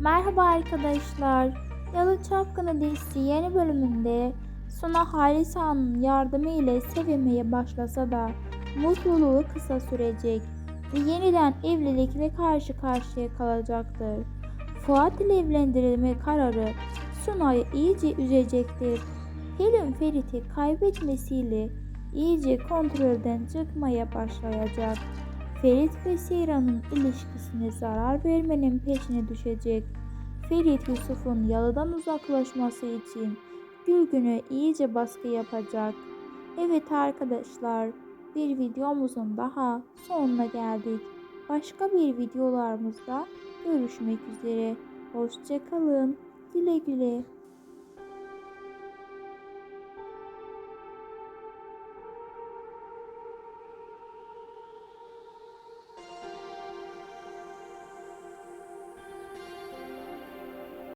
Merhaba arkadaşlar. Yalı Çapkını dizisi yeni bölümünde Suna Halisa'nın yardımı ile sevmeye başlasa da mutluluğu kısa sürecek ve yeniden evlilikle karşı karşıya kalacaktır. Fuat ile evlendirilme kararı Suna'yı iyice üzecektir. Pelin Ferit'i kaybetmesiyle iyice kontrolden çıkmaya başlayacak. Ferit ve Seyran'ın ilişkisine zarar vermenin peşine düşecek. Ferit Yusuf'un yalıdan uzaklaşması için Gülgün'e iyice baskı yapacak. Evet arkadaşlar bir videomuzun daha sonuna geldik. Başka bir videolarımızda görüşmek üzere. Hoşçakalın. Güle güle.